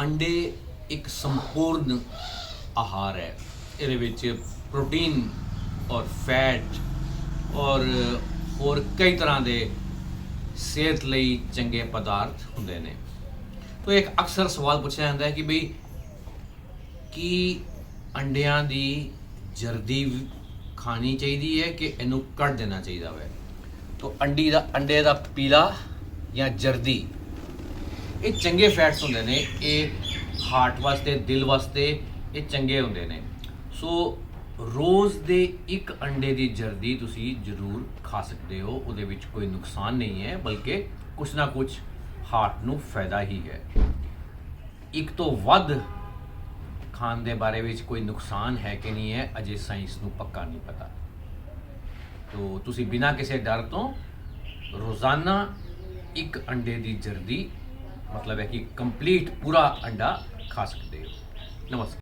ਅੰਡੇ ਇੱਕ ਸੰਪੂਰਨ ਆਹਾਰ ਹੈ। ਇਹਦੇ ਵਿੱਚ ਪ੍ਰੋਟੀਨ ਔਰ ਫੈਟ ਔਰ ਹੋਰ ਕਈ ਤਰ੍ਹਾਂ ਦੇ ਸਿਹਤ ਲਈ ਚੰਗੇ ਪਦਾਰਥ ਹੁੰਦੇ ਨੇ। ਤੋ ਇੱਕ ਅਕਸਰ ਸਵਾਲ ਪੁੱਛਿਆ ਜਾਂਦਾ ਹੈ ਕਿ ਬਈ ਕੀ ਅੰਡਿਆਂ ਦੀ ਜਰਦੀ ਖਾਣੀ ਚਾਹੀਦੀ ਹੈ ਕਿ ਇਹਨੂੰ ਕੱਢ ਦੇਣਾ ਚਾਹੀਦਾ ਹੈ? ਤੋ ਅੰਡੀ ਦਾ ਅੰਡੇ ਦਾ ਪੀਲਾ ਜਾਂ ਜਰਦੀ? ਇਹ ਚੰਗੇ ਫੈਟਸ ਹੁੰਦੇ ਨੇ, ਇਹ ਹਾਰਟ ਵਾਸਤੇ, ਦਿਲ ਵਾਸਤੇ ਇਹ ਚੰਗੇ ਹੁੰਦੇ ਨੇ। ਸੋ ਰੋਜ਼ ਦੇ ਇੱਕ ਅੰਡੇ ਦੀ ਜਰਦੀ ਤੁਸੀਂ ਜ਼ਰੂਰ ਖਾ ਸਕਦੇ ਹੋ, ਉਹਦੇ ਵਿੱਚ ਕੋਈ ਨੁਕਸਾਨ ਨਹੀਂ ਹੈ, ਬਲਕਿ ਕੁਛ ਨਾ ਕੁਛ ਹਾਰਟ ਨੂੰ ਫਾਇਦਾ ਹੀ ਹੈ। ਇੱਕ ਤੋਂ ਵੱਧ ਖਾਣ ਦੇ ਬਾਰੇ ਵਿੱਚ ਕੋਈ ਨੁਕਸਾਨ ਹੈ ਕਿ ਨਹੀਂ ਹੈ, ਅਜੇ ਸਾਇੰਸ ਨੂੰ ਪੱਕਾ ਨਹੀਂ ਪਤਾ। ਤੋ, ਤੁਸੀਂ ਬਿਨਾਂ ਕਿਸੇ ਡਰ ਤੋਂ ਰੋਜ਼ਾਨਾ ਇੱਕ ਅੰਡੇ ਦੀ ਜਰਦੀ ਮਤਲਬ ਹੈ ਕਿ ਕੰਪਲੀਟ ਪੂਰਾ ਅੰਡਾ ਖਾ ਸਕਦੇ ਹੋ। ਨਮਸਕਾਰ।